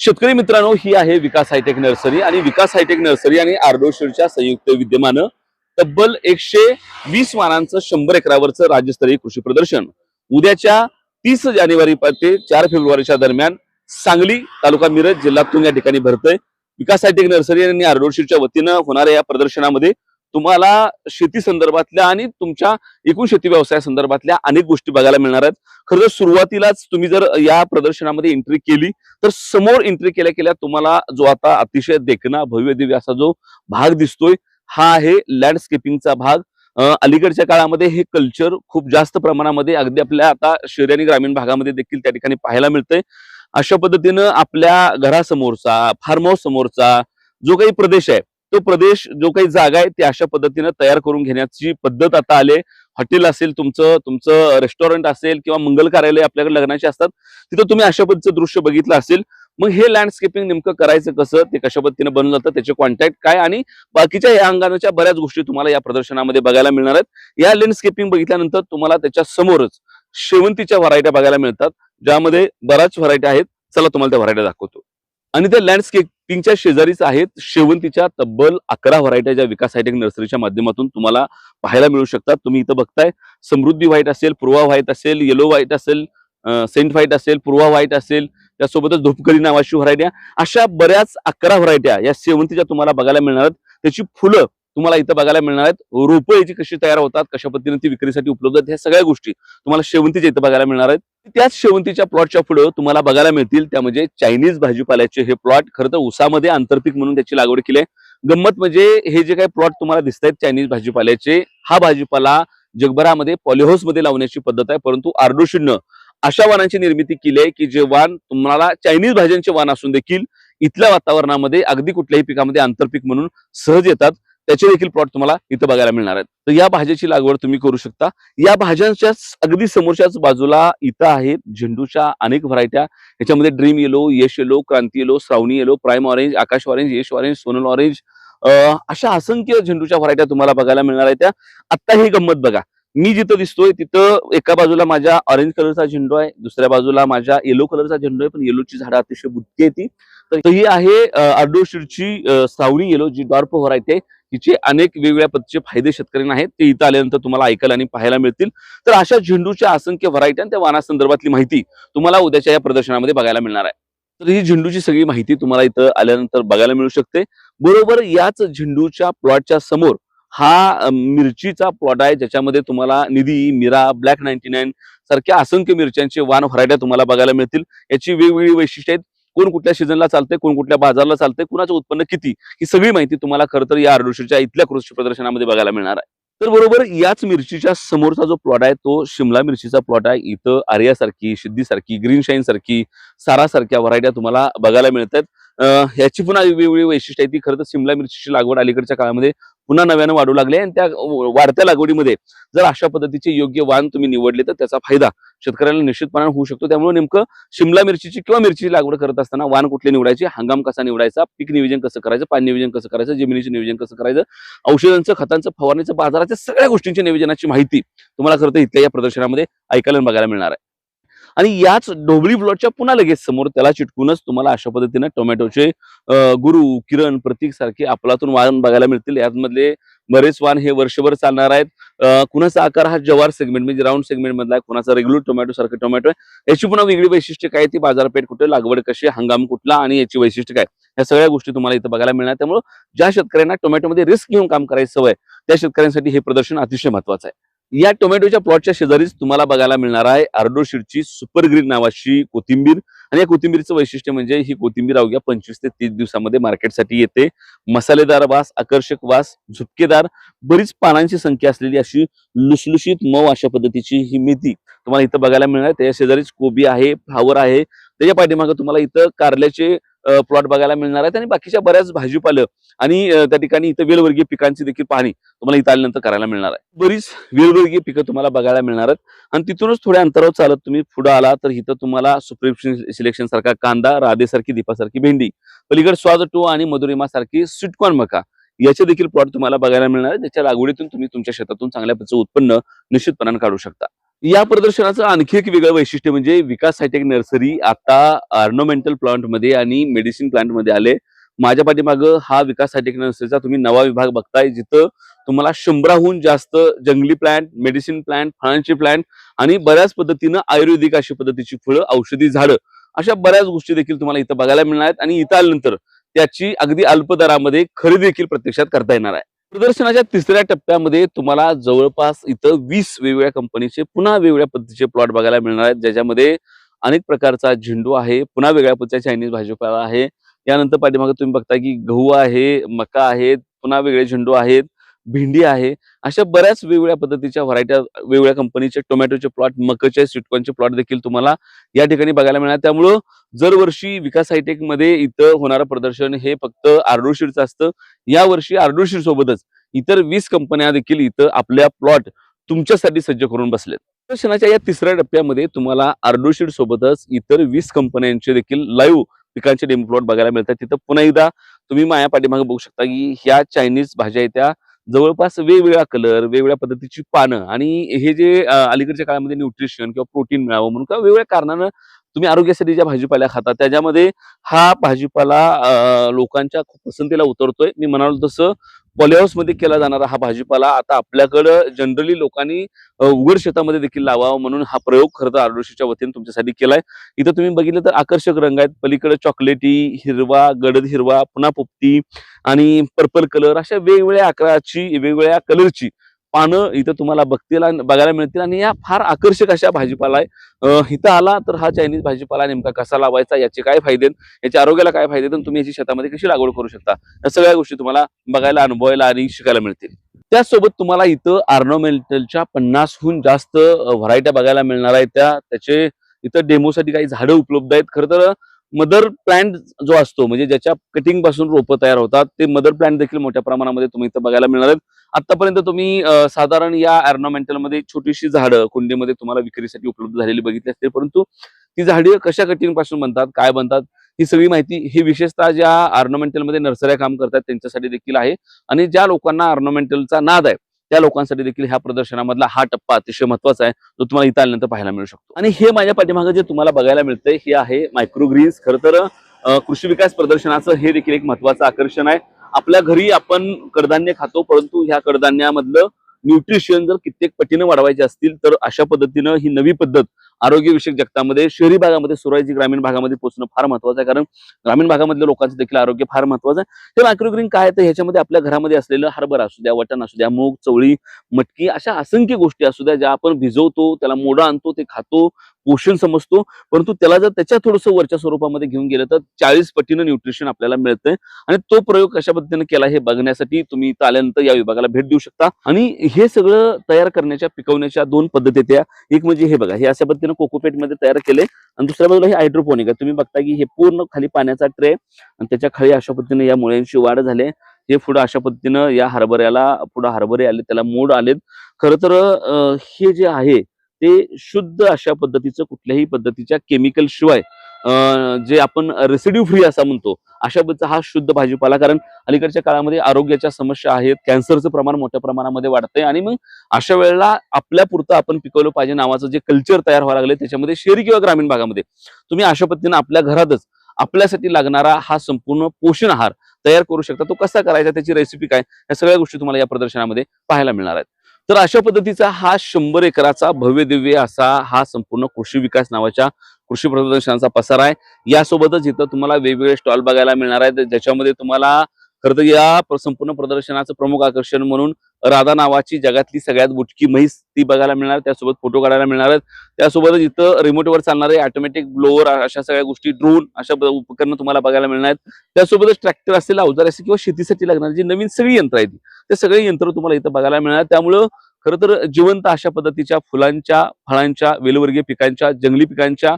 शेतकरी मित्रांनो ही आहे विकास हायटेक नर्सरी आणि विकास हायटेक नर्सरी आणि आर्डोशीरच्या संयुक्त विद्यमानं तब्बल एकशे वीस वाहनांचं शंभर एकरावरचं राज्यस्तरीय कृषी प्रदर्शन. उद्याच्या तीस जानेवारी ते चार फेब्रुवारीच्या दरम्यान सांगली तालुका मिरज जिल्ह्यातून या ठिकाणी भरतंय. विकास हायटेक नर्सरी आणि आर्डोशीरच्या वतीनं होणाऱ्या या प्रदर्शनामध्ये तुम्हाला शेती संदर्भातल्या आणि तुमच्या एकूण शेती व्यवसाया संदर्भातल्या अनेक गोष्टी बघायला मिळणार आहेत. खरं तर सुरुवातीलाच तुम्ही जर या प्रदर्शनामध्ये एंट्री केली तर समोर एंट्री केल्या केल्या तुम्हाला जो आता अतिशय देखना भव्य दिव्य असा जो भाग दिसतोय हा आहे लँडस्केपिंगचा भाग. अलीकडच्या काळामध्ये हे कल्चर खूप जास्त प्रमाणामध्ये अगदी आपल्या आता शहरी आणि ग्रामीण भागामध्ये देखील त्या ठिकाणी पाहायला मिळतंय. अशा पद्धतीनं आपल्या घरासमोरचा फार्म हाऊस समोरचा जो काही प्रदेश आहे तो प्रदेश जो काही जागा आहे ती अशा पद्धतीनं तयार करून घेण्याची पद्धत आता आले हॉटेल असेल तुमचं तुमचं रेस्टॉरंट असेल किंवा मंगल कार्यालय आपल्याकडे लग्नाचे असतात तिथं तुम्ही अशा पद्धतीचं दृश्य बघितलं असेल मग हे लँडस्केपिंग नेमकं करायचं कसं ते कशा पद्धतीने बनवलं जातं त्याचे कॉन्टॅक्ट काय आणि बाकीच्या या अंगाच्या बऱ्याच गोष्टी तुम्हाला या प्रदर्शनामध्ये बघायला मिळणार आहेत. या लँडस्केपिंग बघितल्यानंतर तुम्हाला त्याच्या समोरच शेवंतीच्या व्हरायट्या बघायला मिळतात ज्यामध्ये बऱ्याच व्हरायट्या आहेत. चला तुम्हाला त्या व्हरायट्या दाखवतो. आणि त्या लँडस्केप तीनच्या शेजारीच आहेत. शेवंतीच्या तब्बल अकरा व्हरायट्या ज्या विकास हायटेक नर्सरीच्या माध्यमातून तुम्हाला पाहायला मिळू शकतात. तुम्ही इथं बघताय. समृद्धी व्हाईट असेल पूर्वा व्हाईट असेल येलो व्हाईट असेल सेंट व्हाईट असेल पूर्वा व्हाईट असेल त्यासोबतच धुपकरी नावाची व्हरायट्या अशा बऱ्याच अकरा व्हरायट्या या शेवंतीच्या तुम्हाला बघायला मिळणार त्याची फुलं तुम्हाला इथं बघायला मिळणार आहेत. रोपं याची कशी तयार होतात कशा पद्धतीने ती विक्रीसाठी उपलब्ध आहेत ह्या सगळ्या गोष्टी तुम्हाला शेवंतीच्या इथं बघायला मिळणार आहेत. त्याच शेवंतीच्या प्लॉटच्या पुढे तुम्हाला बघायला मिळतील त्या म्हणजे चायनीज भाजीपाल्याचे हे प्लॉट खरं तर उसामध्ये आंतरपीक म्हणून त्याची लागवड केली आहे. गंमत म्हणजे हे जे काही प्लॉट तुम्हाला दिसत आहेत चायनीज भाजीपाल्याचे हा भाजीपाला जगभरामध्ये पॉलिहाऊसमध्ये लावण्याची पद्धत आहे परंतु आर्डोशिडनं अशा वाहनांची निर्मिती केली आहे की जे वाण तुम्हाला चायनीज भाज्यांचे वाण असून देखील इथल्या वातावरणामध्ये अगदी कुठल्याही पिकामध्ये आंतरपीक म्हणून सहज येतात. त्याचे देखील प्लॉट तुम्हाला इथं बघायला मिळणार आहेत. तर या भाज्याची लागवड तुम्ही करू शकता. या भाज्यांच्या अगदी समोरच्याच बाजूला इथं आहेत झेंडूच्या अनेक व्हरायट्या याच्यामध्ये dream yellow Yash yellow Kranti yellow Shravani yellow prime orange Aakash orange Yash orange Sonal orange अशा असंख्य झेंडूच्या व्हरायट्या तुम्हाला बघायला मिळणार आहेत त्या. आता ही गंमत बघा. मी जिथं दिसतोय तिथं एका बाजूला माझ्या ऑरेंज कलरचा झेंडू आहे. दुसऱ्या बाजूला माझ्या येलो कलरचा झेंडू आहे. पण येलोची झाडं अतिशय बुटकी आहे ती. तर ही आहे अर्डोशीरची सावणी येलो जी डॉर्प व्हरायटी आहे तिचे अनेक वेगवेगळ्या पद्धतीचे फायदे शेतकऱ्यांना आहेत ते इथं आल्यानंतर तुम्हाला ऐकायला आणि पाहायला मिळतील. तर अशा झेंडूच्या असंख्य व्हरायटी आणि त्या वाणासंदर्भातली माहिती तुम्हाला उद्याच्या या प्रदर्शनामध्ये बघायला मिळणार आहे. तर ही झेंडूची सगळी माहिती तुम्हाला इथं आल्यानंतर बघायला मिळू शकते. बरोबर याच झेंडूच्या प्लॉटच्या समोर हा मिरचीचा प्लॉट आहे. ज्याच्यामध्ये तुम्हाला Nidhi Mira black ninety nine सारख्या असंख्य मिरच्यांचे वान व्हरायट्या तुम्हाला बघायला मिळतील. याची वेगवेगळी वैशिष्ट्ये आहेत. कोण कुठल्या सीझनला चालतंय कोण कुठल्या बाजारला चालतंय कुणाचं उत्पन्न किती ही सगळी माहिती तुम्हाला खरं तर या आरडोशीच्या इथल्या कृषी प्रदर्शनामध्ये बघायला मिळणार आहे. तर बरोबर याच मिरचीच्या समोरचा जो प्लॉट आहे तो शिमला मिरचीचा प्लॉट आहे. इथं आर्यासारखी सिद्धीसारखी ग्रीन शाईन सारखी सारासारख्या व्हरायट्या तुम्हाला बघायला मिळतात ह्याची पुन्हा वेगवेगळी वैशिष्ट्य आहे ती खरं तर शिमला मिरचीची लागवड अलीकडच्या काळामध्ये पुन्हा नव्यानं वाढू लागले आणि त्या वाढत्या लागवडीमध्ये जर अशा पद्धतीचे योग्य वाण तुम्ही निवडले तर त्याचा फायदा शेतकऱ्याला निश्चितपणे होऊ शकतो. त्यामुळे नेमकं शिमला मिरचीची किंवा मिरचीची लागवड करत असताना वाण कुठले निवडायचे? हंगाम कसा निवडायचा? पीक नियोजन कसं करायचं? पाणी नियोजन कसं करायचं? जमिनीचे नियोजन कसं करायचं? औषधांचं खतांचं फवारणीचं बाजाराच्या सगळ्या गोष्टींच्या नियोजनाची माहिती तुम्हाला खरं तर इथल्या या प्रदर्शनामध्ये ऐकायला बघायला मिळणार आहे. आणि याच ढोबळी प्लॉटच्या पुन्हा लगेच समोर त्याला चिटकूनच तुम्हाला अशा पद्धतीने टोमॅटोचे गुरु किरण प्रतीक सारखे आपलातून वाहन बघायला मिळतील. यामधले बरेच वाहन हे वर्षभर चालणार आहेत. कुणाचा आकार हा जवार सेगमेंट म्हणजे राऊंड सेगमेंट मधला आहे कुणाचा रेग्युलर टोमॅटो सारखं टोमॅटो आहे याची पुन्हा वेगळी वैशिष्ट्य काय ती बाजारपेठ कुठे लागवड कशी हंगाम कुठला आणि याची वैशिष्ट्य काय? या सगळ्या गोष्टी तुम्हाला इथं बघायला मिळणार. त्यामुळे ज्या शेतकऱ्यांना टोमॅटोमध्ये रिस्क घेऊन काम करायची सवय त्या शेतकऱ्यांसाठी हे प्रदर्शन अतिशय महत्वाचं आहे. या टोमॅटोच्या प्लॉटच्या शेजारीच तुम्हाला बघायला मिळणार आहे आर्डोशीडची सुपर ग्रीन नावाची कोथिंबीर. आणि या कोथिंबीरचं वैशिष्ट्य म्हणजे ही कोथिंबीर अवघ्या पंचवीस ते तीस दिवसामध्ये मार्केटसाठी येते. मसालेदार वास आकर्षक वास झुपकेदार बरीच पानांची संख्या असलेली अशी लुसलुशीत मऊ अशा पद्धतीची ही मेथी तुम्हाला इथं बघायला मिळणार आहे. त्याच्या शेजारीच कोबी आहे फ्लावर आहे. त्याच्या पाठीमागे तुम्हाला इथं कारल्याचे प्लॉट बघायला मिळणार आहेत आणि बाकीच्या बऱ्याच भाजीपालं आणि त्या ठिकाणी इथं वेलवर्गीय पिकांची देखील पाहणी तुम्हाला इथं आल्यानंतर करायला मिळणार आहे. बरीच वेलवर्गीय पिकं तुम्हाला बघायला मिळणार आहेत. आणि तिथूनच थोड्या अंतरावर चालत तुम्ही पुढे आला तर इथं तुम्हाला सुप्रिप्शन सिलेक्शन सारखा कांदा राधेसारखी दीपासारखी भेंडी पलीकडे स्वाद टू आणि मधुरिमा सारखी स्वीटकॉर्न मका याचे देखील प्लॉट तुम्हाला बघायला मिळणार आहे ज्याच्या लागवडीतून तुम्ही तुमच्या शेतातून चांगल्या प्रकारचं उत्पन्न निश्चितपणाने काढू शकता. या प्रदर्शनाचं आणखी एक वेगळं वैशिष्ट्य म्हणजे विकास हायटेक नर्सरी आता ऑर्नोमेंटल प्लांटमध्ये आणि मेडिसिन प्लांटमध्ये आले. माझ्या पाठीमागं हा विकास हायटेक नर्सरीचा तुम्ही नवा विभाग बघताय जिथं तुम्हाला शंभराहून जास्त जंगली प्लांट मेडिसिन प्लांट फळांची प्लांट आणि बऱ्याच पद्धतीनं आयुर्वेदिक अशी पद्धतीची फळं औषधी झाडं अशा बऱ्याच गोष्टी देखील तुम्हाला इथं बघायला मिळणार आहेत आणि इथं आल्यानंतर त्याची अगदी अल्प दरामध्ये खरेदी देखील प्रत्यक्षात करता येणार आहे. प्रदर्शनाच्या तिसऱ्या टप्प्यामध्ये तुम्हाला जवळपास इथं वीस वेगवेगळ्या कंपनीचे पुन्हा वेगवेगळ्या पद्धतीचे प्लॉट बघायला मिळणार आहेत. ज्याच्यामध्ये अनेक प्रकारचा झेंडू आहे पुन्हा वेगळ्या पद्धतीचा चायनीज भाजीपाला आहे. यानंतर पाठीमागे तुम्ही बघता की गहू आहे मका आहेत पुन्हा वेगळे झेंडू आहेत. भेंडी आहे. अशा बऱ्याच वेगवेगळ्या पद्धतीच्या व्हरायट्या वेगवेगळ्या कंपनीचे टोमॅटोचे प्लॉट मकाचे स्वीटकॉर्नचे प्लॉट देखील तुम्हाला या ठिकाणी बघायला मिळणार. त्यामुळं दरवर्षी विकास हायटेकमध्ये इथं होणारं प्रदर्शन हे फक्त आर्डोशीरचं असतं. यावर्षी आर्डोशीर सोबतच इतर वीस कंपन्या देखील इथं आपल्या प्लॉट तुमच्यासाठी सज्ज करून बसलेत. प्रदर्शनाच्या या तिसऱ्या टप्प्यामध्ये तुम्हाला आर्डोशीड सोबतच इतर वीस कंपन्यांचे देखील लाईव्ह पिकांचे डेमो प्लॉट बघायला मिळतात. तिथं पुन्हा एकदा तुम्ही माया पाठीमागे बघू शकता की ह्या चायनीज भाज्या आहेत त्या जवळपास वेगवेगळ्या कलर वेगवेगळ्या पद्धतीची पानं आणि हे जे अलीकडच्या काळामध्ये न्यूट्रिशन किंवा प्रोटीन मिळावं म्हणून किंवा वेगवेगळ्या कारणानं तुम्ही आरोग्यासाठी ज्या भाजीपाल्या खाता. त्याच्यामध्ये हा भाजीपाला लोकांच्या खूप पसंतीला उतरतोय. मी म्हणालो तसं पॉलिहाऊसमध्ये केला जाणारा हा भाजीपाला आता आपल्याकडं जनरली लोकांनी उघड शेतामध्ये देखील लावावा म्हणून हा प्रयोग खरं तर आरोशीच्या वतीने तुमच्यासाठी केलाय. इथं तुम्ही बघितलं तर आकर्षक रंग आहेत. पलीकडे चॉकलेटी हिरवा गडद हिरवा पुन्हा पोपटी आणि पर्पल कलर अशा वेगवेगळ्या आकाराची वेगवेगळ्या कलरची पानं इथं तुम्हाला बघतील आणि बघायला मिळतील. आणि या फार आकर्षक अशा भाजीपाला आहे. इथं आला तर हा चायनीज भाजीपाला नेमका कसा लावायचा याचे काय फायदे याच्या आरोग्याला काय फायदे आहेत आणि तुम्ही याची शेतामध्ये कशी लागवड करू शकता? या सगळ्या गोष्टी तुम्हाला बघायला अनुभवायला आणि शिकायला मिळतील. त्याचसोबत तुम्हाला इथं आर्नोमेंटलच्या पन्नासहून जास्त व्हरायट्या बघायला मिळणार आहेत त्या. त्याचे इथं डेमोसाठी काही झाडं उपलब्ध आहेत. खरं तर मदर प्लांट जो असतो म्हणजे ज्याच्या कटिंगपासून रोपं तयार होतात ते मदर प्लांट देखील मोठ्या प्रमाणामध्ये तुम्ही इथं बघायला मिळणार आहेत. आतापर्यंत तुम्ही साधारण या ऑर्नामेंटलमध्ये छोटीशी झाडं कुंडीमध्ये तुम्हाला विक्रीसाठी उपलब्ध झालेली बघितली असते परंतु ती झाडे कशा कटिंगपासून बनतात काय बनतात ही सगळी माहिती ही विशेषतः ज्या ऑर्नामेंटलमध्ये नर्सऱ्या काम करतात त्यांच्यासाठी देखील आहे. आणि ज्या लोकांना ऑर्नामेंटलचा नाद आहे त्या लोकांसाठी देखील ह्या प्रदर्शनामधला हा टप्पा अतिशय महत्त्वाचा आहे जो तुम्हाला इथं आल्यानंतर पाहायला मिळू शकतो. आणि हे माझ्या पाठीमागे जे तुम्हाला बघायला मिळतंय हे आहे मायक्रोग्रीन्स खरं तर कृषी विकास प्रदर्शनाचं हे देखील एक महत्वाचं आकर्षण आहे. आपल्या घरी आपण कडधान्य खातो परंतु ह्या कडधान्यामधलं न्यूट्रिशन जर कित्येक पटीनं वाढवायचे असतील तर अशा पद्धतीनं ही नवी पद्धत आरोग्यविषयक जगतामध्ये शहरी भागामध्ये सुरायची ग्रामीण भागामध्ये पोहोचणं फार महत्वाचं आहे. कारण ग्रामीण भागामधल्या लोकांचं देखील आरोग्य फार महत्वाचं आहे. तर मायक्रोग्रीन काय तर ह्याच्यामध्ये आपल्या घरामध्ये असलेलं हरभरा असू द्या वटण असू द्या मूग चवळी मटकी अशा असंख्य गोष्टी असू द्या ज्या आपण भिजवतो त्याला मोडा आणतो ते खातो पोषण समजतो परंतु त्याला जर त्याच्या थोडंसं वरच्या स्वरूपामध्ये घेऊन गेलं तर चाळीस पटीनं न्यूट्रिशन आपल्याला मिळतंय. आणि तो प्रयोग कशा पद्धतीने केला हे बघण्यासाठी तुम्ही इथं आल्यानंतर या विभागाला भेट देऊ शकता. आणि हे सगळं तयार करण्याच्या पिकवण्याच्या दोन पद्धती त्या. एक म्हणजे हे बघा हे अशा पद्धतीनं कोकोपेटमध्ये तयार केले आणि दुसऱ्या बाजूला हे हायड्रोपोनिक आहे. तुम्ही बघता की हे पूर्ण खाली पाण्याचा ट्रे आणि त्याच्याखाली अशा पद्धतीने या मुळ्यांची वाढ झाली हे पुढे अशा पद्धतीनं या हरभऱ्याला पुढे हरभरे आले त्याला मोड आलेत. खरं तर हे जे आहे ते शुद्ध अशा पद्धतीचं कुठल्याही पद्धतीच्या केमिकल शिवाय जे आपण रेसिड्यू फ्री असा म्हणतो अशा पद्धतीचा हा शुद्ध भाजीपाला. कारण अलीकडच्या काळामध्ये आरोग्याच्या समस्या आहेत कॅन्सरचं प्रमाण मोठ्या प्रमाणामध्ये वाढतंय आणि मग अशा वेळेला आपल्या पुरतं आपण पिकवलं पाहिजे नावाचं जे कल्चर तयार व्हायला लागले त्याच्यामध्ये शहरी किंवा ग्रामीण भागामध्ये. तुम्ही अशा पद्धतीनं आपल्या घरातच आपल्यासाठी लागणारा हा संपूर्ण पोषण आहार तयार करू शकता. तो कसा करायचा त्याची रेसिपी काय या सगळ्या गोष्टी तुम्हाला या प्रदर्शनामध्ये पाहायला मिळणार आहेत. तर अशा पद्धतीचा हा शंभर एकराचा भव्य दिव्य असा हा संपूर्ण कृषी विकास नावाच्या कृषी प्रदर्शनाचा पसार आहे. यासोबतच इथं तुम्हाला वेगवेगळे स्टॉल बघायला मिळणार आहेत. ज्याच्यामध्ये तुम्हाला खरं तर या संपूर्ण प्रदर्शनाचं प्रमुख आकर्षण म्हणून राधा नावाची जगातली सगळ्यात बुटकी म्हैस ती बघायला मिळणार त्यासोबत फोटो काढायला मिळणार आहेत. त्यासोबतच इथं रिमोटवर चालणारे ऑटोमॅटिक ब्लोअर अशा सगळ्या गोष्टी ड्रोन अशा उपकरणं तुम्हाला बघायला मिळणार आहेत. त्यासोबतच ट्रॅक्टर असेल अवजार असेल किंवा शेतीसाठी लागणारी जी नवीन सगळी यंत्र आहेत ते सगळे यंत्र तुम्हाला इथं बघायला मिळणार. त्यामुळं खरं तर जिवंत अशा पद्धतीच्या फुलांच्या फळांच्या वेलवर्गीय पिकांच्या जंगली पिकांच्या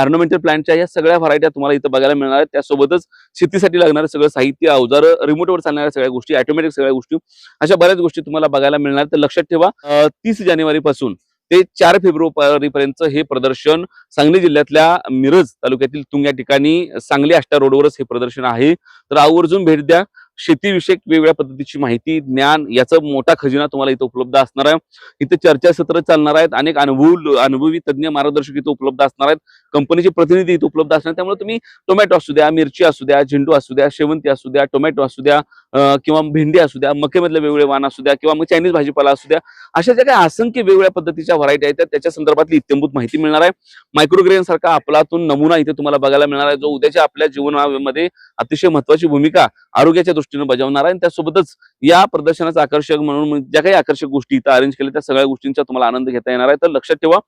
ऑर्नामेंटल प्लांटच्या या सगळ्या व्हरायट्या तुम्हाला इथं बघायला मिळणार आहेत. त्यासोबतच शेतीसाठी लागणारं सगळं साहित्य अवजार रिमोटवर चालणाऱ्या सगळ्या गोष्टी ऑटोमॅटिक सगळ्या गोष्टी अशा बऱ्याच गोष्टी तुम्हाला बघायला मिळणार तर लक्षात ठेवा तीस जानेवारी पासून ते चार फेब्रुवारीपर्यंत हे प्रदर्शन सांगली जिल्ह्यातल्या मिरज तालुक्यातील तुंग या ठिकाणी सांगली आष्टा रोडवरच हे प्रदर्शन आहे. तर आवर्जून भेट द्या. शेतीविषयक वेगवेगळ्या पद्धतीची माहिती ज्ञान याचा मोठा खजिना तुम्हाला इथं उपलब्ध असणार आहे. इथे चर्चासत्र चालणार आहेत. अनेक अनुभव अनुभवी तज्ज्ञ मार्गदर्शक इथं उपलब्ध असणार आहेत. कंपनीचे प्रतिनिधी इथं उपलब्ध असणार त्यामुळे तुम्ही टोमॅटो असू द्या मिरची असू द्या झेंडू असू द्या शेवंती असू द्या टोमॅटो असू द्या किंवा भेंडी असू द्या मक्यामधले वेगवेगळे वाण असू द्या किंवा मग चायनीज भाजीपाला असू द्या अशा ज्या काही असंख्य वेगवेगळ्या पद्धतीच्या व्हरायटी आहेत त्याच्या संदर्भातली इत्यंभूत माहिती मिळणार आहे. मायक्रोग्रेन सारखा आपलातून नमुना इथे तुम्हाला बघायला मिळणार आहे जो उद्याच्या आपल्या जीवनामध्ये अतिशय महत्वाची भूमिका आरोग्याच्या दृष्टीने बजावणार आहे. आणि त्यासोबतच या प्रदर्शनाचं आकर्षक म्हणून ज्या काही आकर्षक गोष्टी इथं अरेंज केल्या त्या सगळ्या गोष्टींचा तुम्हाला आनंद घेता येणार आहे. तर लक्षात ठेवा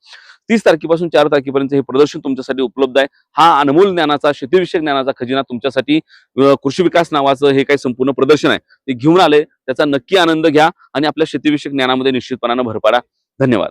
तीस तारखेपासून चार तारखेपर्यंत हे प्रदर्शन तुमच्यासाठी उपलब्ध आहे. हा अनमोल ज्ञानाचा शेतीविषयक ज्ञानाचा खजिना तुमच्यासाठी कृषी विकास नावाचं हे काही संपूर्ण प्रदर्शन आहे. ते घेऊन आले. त्याचा नक्की आनंद घ्या आणि आपल्या शेतीविषयक ज्ञानामध्ये निश्चितपणानं भर पाडा. धन्यवाद.